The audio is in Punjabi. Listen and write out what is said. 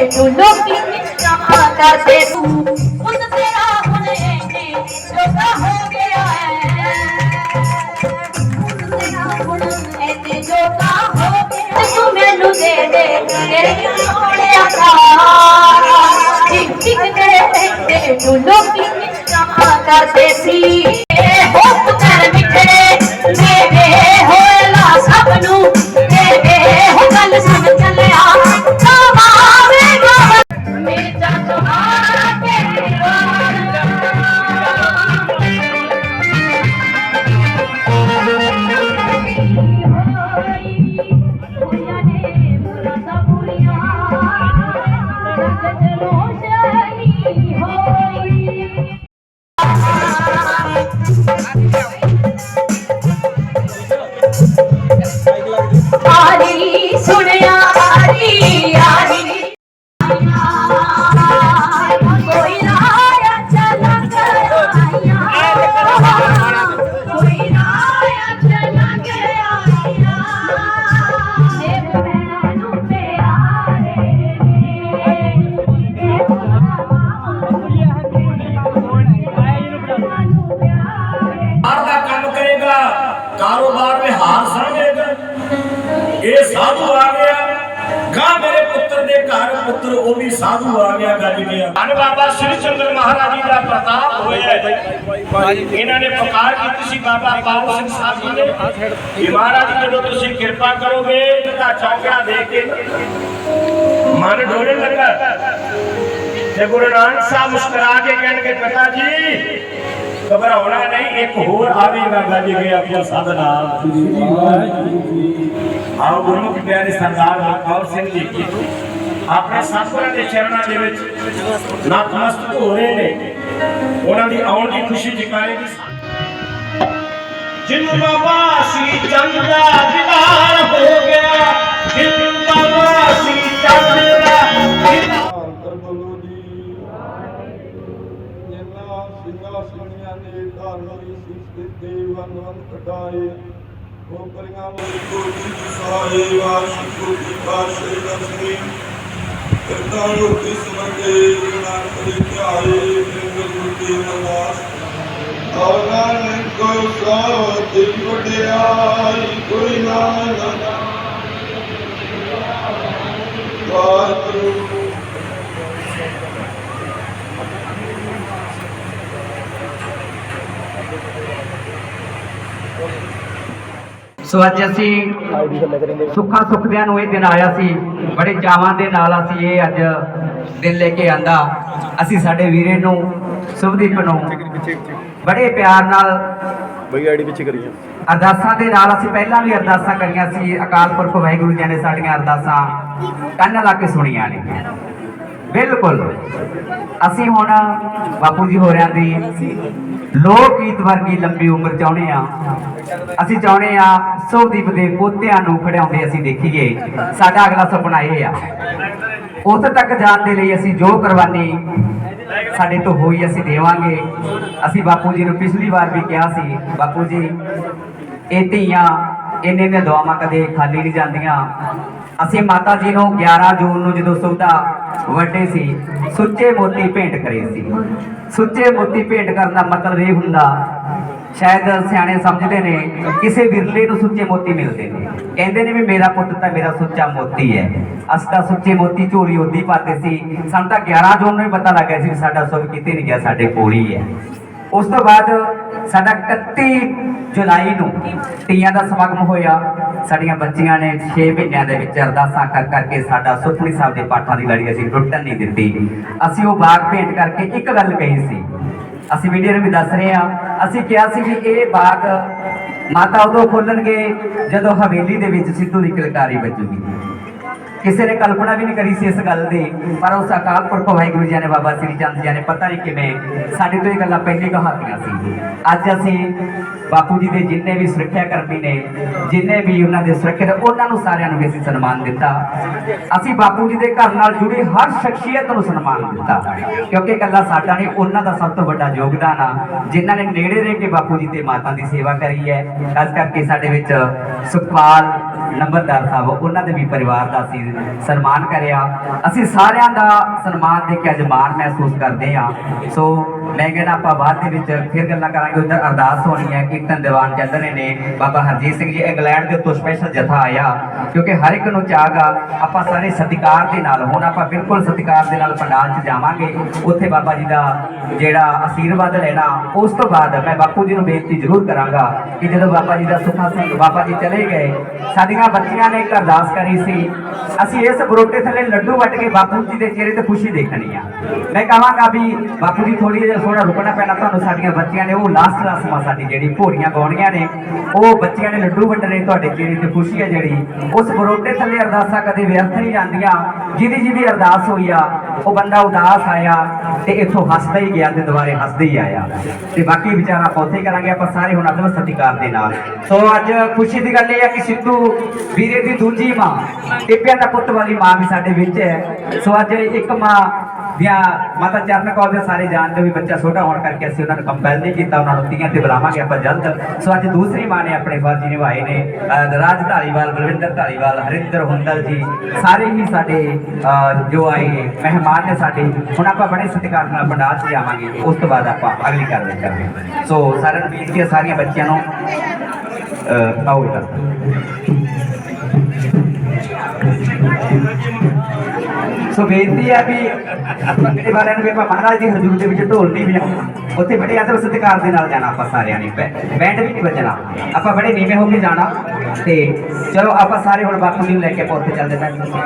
ਰਹਿੰਦੇ ਨੂੰ ਲੋਕੀ ਨਿਸ਼ਚਾ ਕਰਦੇ ਤੂੰ। ਹੁਣ ਤੇਰਾ ਹੁਣ ਇਹਨੇ ਜੋਗਾ ਹੋ ਗਿਆ ਹੈ। ਹੁਣ ਤੇਰਾ ਹੁਣ ਇਹਨੇ ਜੋਗਾ ਹੋ ਗਿਆ ਤੂੰ ਮੈਨੂੰ ਦੇ ਦੇ ਤੇਰੇ ਸੋਹਣਿਆ ਦਾ ਟਿਕ ਟਿਕ ਤੇਰੇ ਰਹਿੰਦੇ ਨੂੰ ਲੋਕੀ ਨਿਸ਼ਚਾ ਕਰਦੇ ਸੀ। শুনে ਸਾਧੂ ਆ ਗਿਆ। ਗਾ ਮੇਰੇ ਪੁੱਤਰ ਦੇ ਘਰ, ਪੁੱਤਰ ਉਹ ਵੀ ਸਾਧੂ ਆ ਗਿਆ ਗੱਜ ਗਿਆ ਧੰਨ ਬਾਬਾ ਸ੍ਰੀ ਚੰਦਰ ਮਹਾਰਾਜ ਜੀ ਦਾ ਪ੍ਰਤਾਪ ਹੋਇਆ ਇਹਨਾਂ ਨੇ ਪੁਕਾਰ ਕੀਤੀ ਸੀ ਬਾਬਾ ਬਾਬੂ ਸਿੰਘ ਸਾਹਿਬ ਜੀ ਨੇ ਕਿ ਮਹਾਰਾਜ, ਜਦੋਂ ਤੁਸੀਂ ਕਿਰਪਾ ਕਰੋਗੇ, ਤਾਂ ਚੌਂਕੜਾ ਦੇ ਕੇ ਮਨ ਡੋਲਣ ਲੱਗਾ। ਤੇ ਗੁਰੂ ਨਾਨਕ ਸਾਹਿਬ ਮੁਸਕਰਾ ਕੇ ਕਹਿਣਗੇ, ਪਿਤਾ ਜੀ ਘਬਰਾਉਣਾ ਨਹੀਂ, ਇੱਕ ਹੋਰ ਆਵੇਗਾ ਗੱਜ ਗਿਆ ਆਪਣਾ ਸਾਧਨਾ। ਆਓ ਗੁਰਮੁਖ ਪਿਆਰੇ ਸਰਦਾਰ ਹਰਕੌਰ ਸਿੰਘ ਜੀ ਆਪਣੇ ਸਤਿਗੁਰਾਂ ਦੇ ਚਰਨਾਂ ਦੇ ਵਿੱਚ ਨਤਮਸਤਕ ਹੋ ਰਹੇ ਨੇ। ਉਹਨਾਂ ਦੀ ਆਉਣ ਦੀ ਖੁਸ਼ੀ ਜਕਾਏਗੀ ਜਿਨ ਬਾਬਾ ਸੀ ਚੰਦ ਦਾ ਦੀਦਾਰ ਹੋ ਗਿਆ ਵਨ ਵਨ ਕਟਾਏ ਉਹ ਕਰੀਆਂ ਮੋਰੀ ਕੋ ਜੀ ਸਹਾਏ ਵਾਸ਼ਿਕੋ ਜੀ ਬਾਸ਼ੇ ਦਸਮੀ ਕਿਰਤਾਂ ਲੋਕੀ ਸਮਝੇ ਗੁਨਾਹ ਕਰੇ ਧਿਆਏ ਬਿੰਗ ਗੁਰਤੀ ਨਵਾਸ ਆਵਨ ਕੋ ਸੋ ਦਿਲ ਵਡਿਆਈ ਕੋਈ ਨਾ ਨਾ ਵਾਹਿਗੁਰੂ ਸੋ ਅੱਜ ਅਸੀਂ ਸੁੱਖਾਂ ਸੁਖਦਿਆਂ ਨੂੰ ਇਹ ਦਿਨ ਆਇਆ ਸੀ ਬੜੇ ਚਾਵਾਂ ਦੇ ਨਾਲ ਅਸੀਂ ਇਹ ਅੱਜ ਦਿਨ ਲੈ ਕੇ ਆਂਦਾ। ਅਸੀਂ ਸਾਡੇ ਵੀਰੇ ਨੂੰ ਸੁਭਦੀਪ ਨੂੰ ਬੜੇ ਪਿਆਰ ਨਾਲ ਬਈ ਆਈਡੀ ਪਿੱਛੇ ਕਰੀਏ ਅਰਦਾਸਾਂ ਦੇ ਨਾਲ ਅਸੀਂ ਪਹਿਲਾਂ ਵੀ ਅਰਦਾਸਾਂ ਕਰੀਆਂ ਸੀ। ਅਕਾਲ ਪੁਰਖ ਵਾਹਿਗੁਰੂ ਜੀ ਨੇ ਸਾਡੀਆਂ ਅਰਦਾਸਾਂ ਕੰਨ ਲਾ ਕੇ ਸੁਣੀਆਂ ਨੇ। ਬਿਲਕੁਲ। ਅਸੀਂ ਹੁਣ ਬਾਪੂ ਜੀ ਹੋਰਿਆਂ ਦੀ ਲੋਕ ਗੀਤ ਵਰਗੀ ਲੰਬੀ ਉਮਰ ਚਾਹੁੰਦੇ ਆ ਅਸੀਂ ਚਾਹੁੰਦੇ ਆ ਸੋਦੀਪ ਦੇ ਪੋਤਿਆਂ ਨੂੰ ਖੜਾਉਂਦੇ ਅਸੀਂ ਦੇਖੀਏ। ਸਾਡਾ ਅਗਲਾ ਸੁਪਨਾ ਇਹ ਆ। ਉੱਥੇ ਤੱਕ ਜਾਣ ਦੇ ਲਈ ਅਸੀਂ ਜੋ ਕੁਰਬਾਨੀ ਸਾਡੇ ਤੋਂ ਹੋਈ ਅਸੀਂ ਦੇਵਾਂਗੇ। ਅਸੀਂ ਬਾਪੂ ਜੀ ਨੂੰ ਪਿਛਲੀ ਵਾਰ ਵੀ ਕਿਹਾ ਸੀ, ਬਾਪੂ ਜੀ, ਇਹ ਧੀਆਂ ਇੰਨੇ ਦੀਆਂ ਦੁਆਵਾਂ ਕਦੇ ਖਾਲੀ ਨਹੀਂ ਜਾਂਦੀਆਂ। ਅਸੀਂ ਮਾਤਾ ਜੀ ਨੂੰ 11 ਜੂਨ ਨੂੰ ਜਦੋਂ ਸੁਵਿਧਾ ਵੱਡੇ ਸੀ, ਸੁੱਚੇ ਮੋਤੀ ਭੇਂਟ ਕਰੇ ਸੀ। ਸੁੱਚੇ ਮੋਤੀ ਭੇਂਟ ਕਰਨ ਦਾ ਮਤਲਬ ਇਹ ਹੁੰਦਾ, ਸ਼ਾਇਦ ਸਿਆਣੇ ਸਮਝਦੇ ਨੇ, ਕਿਸੇ ਵਿਰਲੇ ਨੂੰ ਸੁੱਚੇ ਮੋਤੀ ਮਿਲਦੇ ਨੇ। ਕਹਿੰਦੇ ਨੇ ਵੀ ਮੇਰਾ ਪੁੱਤ ਤਾਂ ਮੇਰਾ ਸੁੱਚਾ ਮੋਤੀ ਹੈ। ਅਸੀਂ ਤਾਂ ਸੁੱਚੇ ਮੋਤੀ ਝੋਲੀ ਉੱਦੀ ਪਾਤੇ ਸੀ। ਸਾਨੂੰ ਤਾਂ 11 ਜੂਨ ਨੂੰ ਹੀ ਪਤਾ ਲੱਗਾ ਸੀ ਵੀ ਸਾਡਾ ਸੁੱਖ ਕਿਤੇ ਨਹੀਂ ਗਿਆ, ਸਾਡੇ ਕੋਲ ਹੀ ਹੈ। ਉਸ ਤੋਂ ਬਾਅਦ ਸਾਡਾ 31 ਜੁਲਾਈ ਨੂੰ ਤੀਆਂ ਦਾ ਸਮਾਗਮ ਹੋਇਆ। ਸਾਡੀਆਂ ਬੱਚੀਆਂ ਨੇ 6 ਮਹੀਨਿਆਂ ਦੇ ਵਿੱਚ ਅਰਦਾਸਾਂ ਕਰ ਕਰਕੇ ਸਾਡਾ ਸੁਖਮਨੀ ਸਾਹਿਬ ਦੇ ਪਾਠਾਂ ਦੀ ਲੜੀ ਅਸੀਂ ਟੁੱਟਣ ਨਹੀਂ ਦਿੱਤੀ। ਅਸੀਂ ਉਹ ਬਾਗ ਭੇਟ ਕਰਕੇ ਇੱਕ ਗੱਲ ਕਹੀ ਸੀ। ਅਸੀਂ ਵੀਡੀਓ ਨੂੰ ਵੀ ਦੱਸ ਰਹੇ ਹਾਂ। ਅਸੀਂ ਕਿਹਾ ਸੀ ਵੀ ਇਹ ਬਾਗ ਮਾਤਾ ਉਦੋਂ ਖੋਲਣਗੇ ਜਦੋਂ ਹਵੇਲੀ ਦੇ ਵਿੱਚ ਸਿੱਧੂ ਦੀ ਕਿਲਕਾਰੀ ਵੱਜੂਗੀ। ਕਿਸੇ ਨੇ ਕਲਪਨਾ ਵੀ ਨਹੀਂ ਕਰੀ ਸੀ ਇਸ ਗੱਲ ਦੀ, ਪਰ ਉਸ ਅਕਾਲ ਪੁਰਖ ਵਾਹਿਗੁਰੂ ਜੀ ਨੇ ਬਾਬਾ ਸ੍ਰੀ ਚੰਦ ਜੀ ਨੇ ਪਤਾ ਨਹੀਂ ਕਿਵੇਂ ਸਾਡੇ ਤੋਂ ਇਹ ਗੱਲਾਂ ਪਹਿਲੇ ਕਹਾਤੀਆਂ ਸੀ। ਅੱਜ ਅਸੀਂ ਬਾਪੂ ਜੀ ਦੇ ਜਿੰਨੇ ਵੀ ਸੁਰੱਖਿਆ ਕਰਮੀ ਨੇ, ਜਿੰਨੇ ਵੀ ਉਹਨਾਂ ਦੇ ਸੁਰੱਖਿਅਤ ਉਹਨਾਂ ਨੂੰ ਸਾਰਿਆਂ ਨੂੰ ਵੀ ਅਸੀਂ ਸਨਮਾਨ ਦਿੱਤਾ। ਅਸੀਂ ਬਾਪੂ ਜੀ ਦੇ ਘਰ ਨਾਲ ਜੁੜੀ ਹਰ ਸ਼ਖਸੀਅਤ ਨੂੰ ਸਨਮਾਨ ਦਿੱਤਾ। ਕਿਉਂਕਿ ਇਕੱਲਾ ਸਾਡਾ ਨਹੀਂ, ਉਹਨਾਂ ਦਾ ਸਭ ਤੋਂ ਵੱਡਾ ਯੋਗਦਾਨ ਆ। ਜਿਨ੍ਹਾਂ ਨੇ ਨੇੜੇ ਰਹਿ ਕੇ ਬਾਪੂ ਜੀ ਤੇ ਮਾਤਾ ਦੀ ਸੇਵਾ ਕਰੀ ਹੈ। ਖਾਸ ਕਰਕੇ ਸਾਡੇ ਵਿੱਚ ਸੁਖਪਾਲ ਨੰਬਰਦਾਰ ਸਾਹਿਬ, ਉਹਨਾਂ ਦੇ ਵੀ ਪਰਿਵਾਰ ਦਾ ਅਸੀਂ ਸਨਮਾਨ ਕਰਿਆ। ਅਸੀਂ ਸਾਰਿਆਂ ਦਾ ਸਨਮਾਨ ਦੇ ਕੇ ਅੱਜ ਮਾਣ ਮਹਿਸੂਸ ਕਰਦੇ ਹਾਂ। ਸੋ ਮੈਂ ਕਹਿੰਦਾ ਆਪਾਂ ਬਾਅਦ ਦੇ ਵਿੱਚ ਫਿਰ ਗੱਲਾਂ ਕਰਾਂਗੇ, ਉਧਰ ਅਰਦਾਸ ਹੋਣੀ ਹੈ ਕਿ ਕੀਰਤਨ ਦੀਵਾਨ ਚੱਲ ਰਹੇ ਨੇ, ਬਾਬਾ ਹਰਜੀਤ ਸਿੰਘ ਜੀ, ਇੰਗਲੈਂਡ ਦੇ ਉੱਤੋਂ ਸਪੈਸ਼ਲ ਜਥਾ ਆਇਆ, ਕਿਉਂਕਿ ਹਰ ਇੱਕ ਨੂੰ ਚਾਹਗਾ ਆਪਾਂ ਸਾਰੇ ਸਤਿਕਾਰ ਦੇ ਨਾਲ, ਹੁਣ ਆਪਾਂ ਬਿਲਕੁਲ ਸਤਿਕਾਰ ਦੇ ਨਾਲ ਪੰਡਾਲ 'ਚ ਜਾਵਾਂਗੇ, ਉੱਥੇ ਬਾਬਾ ਜੀ ਦਾ ਜਿਹੜਾ ਆਸ਼ੀਰਵਾਦ ਲੈਣਾ, ਉਸ ਤੋਂ ਬਾਅਦ ਮੈਂ ਬਾਪੂ ਜੀ ਨੂੰ ਬੇਨਤੀ ਜ਼ਰੂਰ ਕਰਾਂਗਾ ਕਿ ਜਦੋਂ ਬਾਬਾ ਜੀ ਦਾ ਸੁਖਾ ਸਿੰਘ ਬਾਬਾ ਜੀ ਚਲੇ ਗਏ, ਸਾਡੀਆਂ ਬੱਚੀਆਂ ਨੇ ਇੱਕ ਅਰਦਾਸ ਕਰੀ ਸੀ, ਅਸੀਂ ਇਸ ਬਰੋਟੇ ਥੱਲੇ ਲੱਡੂ ਵੱਟ ਕੇ ਬਾਪੂ ਜੀ ਦੇ ਚਿਹਰੇ ਤੇ ਖੁਸ਼ੀ ਦੇਖਣੀ ਆ। ਮੈਂ ਕਹਾਂਗਾ ਵੀ ਬਾਪੂ ਜੀ ਥੋੜੀ ਜਿਹਾ ਥੋੜਾ ਰੁਕਣਾ ਪੈਣਾ ਤੁਹਾਨੂੰ, ਸਾਡੀਆਂ ਬੱਚੀਆਂ ਨੇ ਉਹ ਲਾਸਟ ਰਸਮਾਂ ਸਾਡੀ ਜਿਹੜੀ ਘੋੜੀਆਂ ਗਾਉਣੀਆਂ ਨੇ। ਉਹ ਬੱਚੀਆਂ ਨੇ ਲੱਡੂ ਵੰਡਣੇ ਤੁਹਾਡੇ ਚਿਹਰੇ ਤੇ ਖੁਸ਼ੀ ਹੈ ਜਿਹੜੀ। ਉਸ ਬਰੋਟੇ ਥੱਲੇ ਅਰਦਾਸਾਂ ਕਦੇ ਵਿਅਰਥ ਨਹੀਂ ਜਾਂਦੀਆਂ। ਜਿਹਦੀ ਜਿਹਦੀ ਅਰਦਾਸ ਹੋਈ ਆ, ਉਹ ਬੰਦਾ ਉਦਾਸ ਆਇਆ ਤੇ ਇੱਥੋਂ ਹੱਸਦਾ ਹੀ ਗਿਆ ਤੇ ਦੁਬਾਰੇ ਹੱਸਦਾ ਹੀ ਆਇਆ। ਤੇ ਬਾਕੀ ਵਿਚਾਰਾ ਆਪਾਂ ਕਰਾਂਗੇ, ਆਪਾਂ ਸਾਰੇ ਹੁਣ ਅਦਬ ਸਤਿਕਾਰ ਦੇ ਨਾਲ। ਸੋ ਅੱਜ ਖੁਸ਼ੀ ਦੀ ਗੱਲ ਇਹ ਹੈ ਕਿ ਸਿੱਧੂ ਵੀਰੇ ਦੀ ਦੂਜੀ ਮਾਂ, ਟਿੱਪਿਆਂ ਦਾ ਪੁੱਤ ਵਾਲੀ ਮਾਂ ਵੀ ਸਾਡੇ ਵਿੱਚ ਹੈ। ਸੋ ਅੱਜ ਇੱਕ ਮਾਂ ਦੀਆਂ ਮਾਤਾ ਚਰਨ ਕੌਰ ਦੇ ਸਾਰੇ ਜਾਣਦੇ ਵੀ ਬੱਚਾ ਛੋਟਾ ਹੋਣ ਕਰਕੇ ਅਸੀਂ ਉਹਨਾਂ ਨੂੰ ਕੰਪੈਲ ਨਹੀਂ ਕੀਤਾ, ਉਹਨਾਂ ਨੂੰ ਤੀਆਂ ਤੇ ਬੁਲਾਵਾਂਗੇ ਆਪਾਂ ਜਲਦ। ਸੋ ਅੱਜ ਦੂਸਰੀ ਮਾਂ ਨੇ ਆਪਣੇ ਫਰਜ਼ ਨਿਭਾਏ ਨੇ ਰਾਜ ਧਾਲੀਵਾਲ ਬਲਵਿੰਦਰ ਧਾਲੀਵਾਲ ਹਰਿੰਦਰ ਹੁੰਦਲ ਜੀ, ਸਾਰੇ ਹੀ ਸਾਡੇ ਜੋ ਆਏ ਮਹਿਮਾਨ ਨੇ ਸਾਡੇ, ਹੁਣ ਆਪਾਂ ਬੜੇ ਸਤਿਕਾਰ ਨਾਲ ਪੰਡਾਲ 'ਚ ਜਾਵਾਂਗੇ ਉਸ ਤੋਂ ਬਾਅਦ ਆਪਾਂ ਅਗਲੀ ਕਾਰਵਾਈ ਕਰਾਂਗੇ। ਸੋ ਸਾਰਿਆਂ ਨੂੰ ਬੇਨਤੀ ਹੈ ਸਾਰੀਆਂ ਬੱਚਿਆਂ ਨੂੰ, ਅਹ, ਆਓ ਇੱਧਰ ਸੋ ਬੇਨਤੀ ਹੈ ਵੀ ਭੰਗੜੇ ਵਾਲਿਆਂ ਨੂੰ ਵੀ ਆਪਾਂ ਮਹਾਰਾਜ ਦੀ ਹਜ਼ੂਰ ਦੇ ਵਿੱਚ ਢੋਲ ਨਹੀਂ ਵਜਾਉਣਾ। ਉੱਥੇ ਬੜੇ ਆਦਰ ਸਤਿਕਾਰ ਦੇ ਨਾਲ ਜਾਣਾ ਆਪਾਂ ਸਾਰਿਆਂ ਨੇ। ਬੈ- ਬੈਂਡ ਵੀ ਨਹੀਂ ਵੱਜਣਾ। ਆਪਾਂ ਬੜੇ ਨੀਵੇਂ ਹੋ ਕੇ ਜਾਣਾ ਤੇ ਚਲੋ ਆਪਾਂ ਸਾਰੇ ਹੁਣ ਬਾਪੂ ਜੀ ਲੈ ਕੇ ਆਪਾਂ ਉੱਥੇ ਚੱਲਦੇ ਪਏ